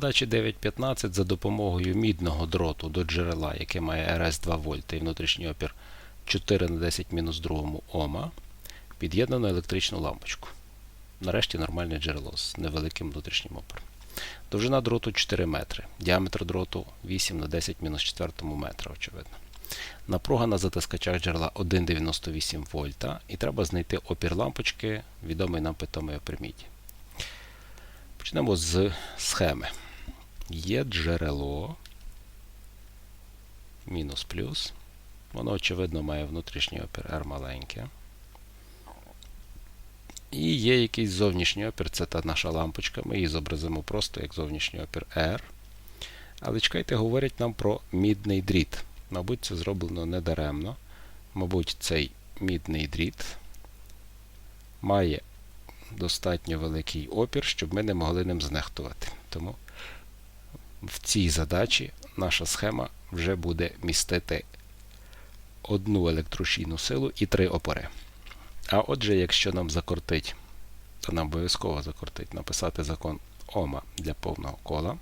Задачі 9.15 за допомогою мідного дроту до джерела, яке має РС 2 вольта і внутрішній опір 4 на 10 мінус 2 Ома, під'єднано електричну лампочку. Нарешті нормальне джерело з невеликим внутрішнім опором. Довжина дроту 4 метри, діаметр дроту 8 на 10 мінус 4 метра, очевидно. Напруга на затискачах джерела 1,98 вольта, і треба знайти опір лампочки, відомий нам питомий опір. Почнемо з схеми. Є джерело мінус плюс. Воно, очевидно, має внутрішній опір R маленьке. І є якийсь зовнішній опір, це та наша лампочка. Ми її зобразимо просто як зовнішній опір R. Але чекайте, говорять нам про мідний дріт. Мабуть, це зроблено недаремно. Мабуть, цей мідний дріт має достатньо великий опір, щоб ми не могли ним знехтувати. Тому в цій задачі наша схема вже буде містити одну електрощійну силу і три опори. А отже, якщо нам закортить, то нам обов'язково закортить написати закон Ома для повного кола,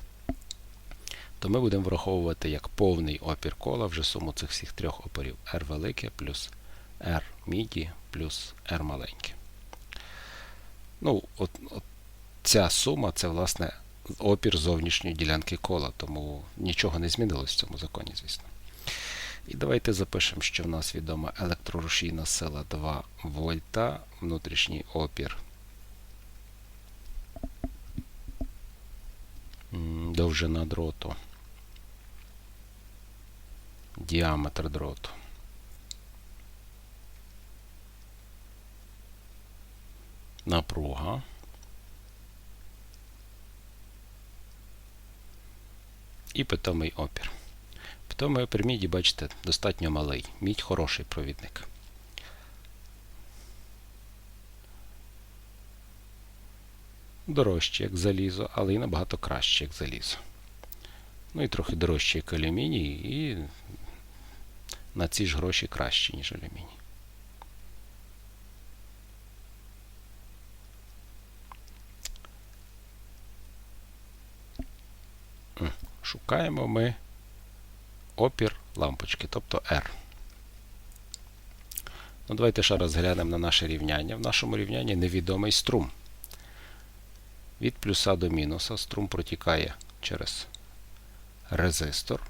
то ми будемо враховувати як повний опір кола вже суму цих всіх трьох опорів R велике плюс R міді плюс R маленьке. Ну, от, от ця сума це, власне, опір зовнішньої ділянки кола, тому нічого не змінилось в цьому законі, звісно. І давайте запишемо, що в нас відома електрорушійна сила 2 вольта, внутрішній опір. Довжина дроту. Діаметр дроту. Напруга. І питомий опір. Питомий опір міді, бачите, достатньо малий. Мідь хороший провідник. Дорожче, як залізо, але і набагато краще, як залізо. Ну і трохи дорожче, як алюміній, і на ці ж гроші краще, ніж алюміній. Шукаємо ми опір лампочки, тобто R. Ну, Давайте ще раз глянемо на наше рівняння. В нашому рівнянні невідомий струм. Від плюса до мінуса струм протікає через резистор.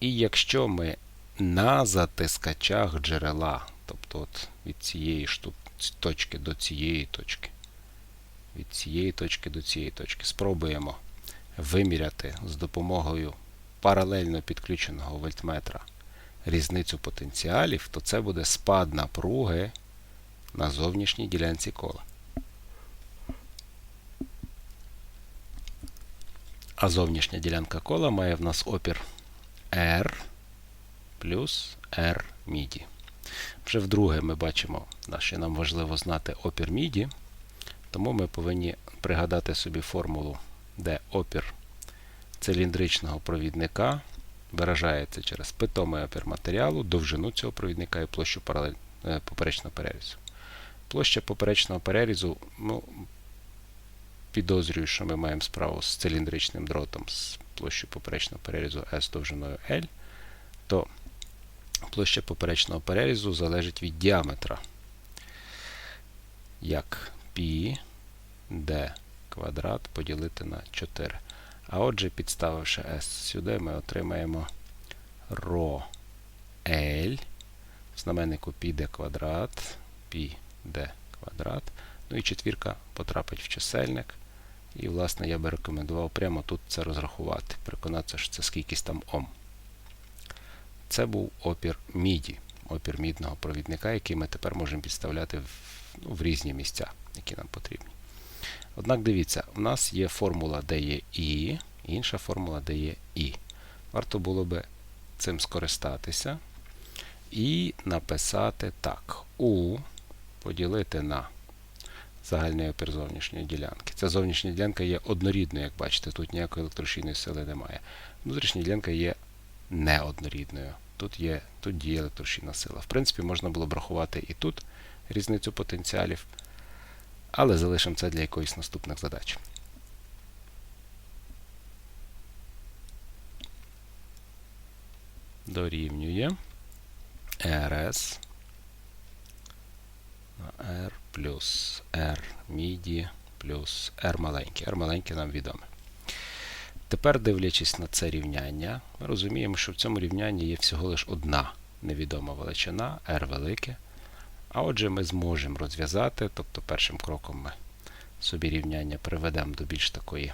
І якщо ми на затискачах джерела, тобто от від цієї штук, точки до цієї точки, від цієї точки до цієї точки, спробуємо виміряти з допомогою паралельно підключеного вольтметра різницю потенціалів, то це буде спад напруги на зовнішній ділянці кола. А зовнішня ділянка кола має в нас опір R плюс R міді. Вже вдруге ми бачимо, що нам важливо знати опір міді, тому ми повинні пригадати собі формулу де опір циліндричного провідника виражається через питомий опір матеріалу, довжину цього провідника і площу паралель, поперечного перерізу. Площа поперечного перерізу, ну, підозрюю, що ми маємо справу з циліндричним дротом з площею поперечного перерізу S довжиною L, то площа поперечного перерізу залежить від діаметра, як π d квадрат поділити на 4. А отже, підставивши s сюди, ми отримаємо ρ L. В знаменнику піде квадрат, πd квадрат. Ну і четвірка потрапить в чисельник. І, власне, я би рекомендував прямо тут це розрахувати. Переконатися, що це скількись там Ом. Це був опір міді, опір мідного провідника, який ми тепер можемо підставляти в, ну, в різні місця, які нам потрібні. Однак дивіться, у нас є формула, де є І, інша формула, де є І. Варто було би цим скористатися і написати так. У поділити на загальний опір зовнішньої ділянки. Ця зовнішня ділянка є однорідною, як бачите, тут ніякої електрощійної сили немає. Внутрішня ділянка є неоднорідною. Тут є, тут діє електрощійна сила. В принципі, можна було б рахувати і тут різницю потенціалів але залишимо це для якоїсь наступних задач. Дорівнює RS R плюс R MIDI плюс R маленьке. R маленьке нам відоме. Тепер, дивлячись на це рівняння, ми розуміємо, що в цьому рівнянні є всього лише одна невідома величина R велике. А отже, ми зможемо розв'язати, тобто першим кроком ми собі рівняння приведемо до більш такої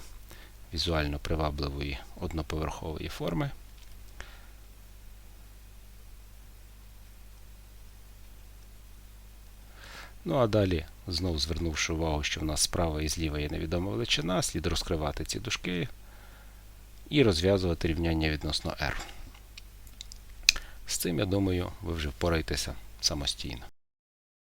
візуально привабливої одноповерхової форми. Ну а далі, знову звернувши увагу, що в нас справа і зліва є невідома величина, слід розкривати ці дужки і розв'язувати рівняння відносно r. З цим, я думаю, ви вже впораєтеся самостійно.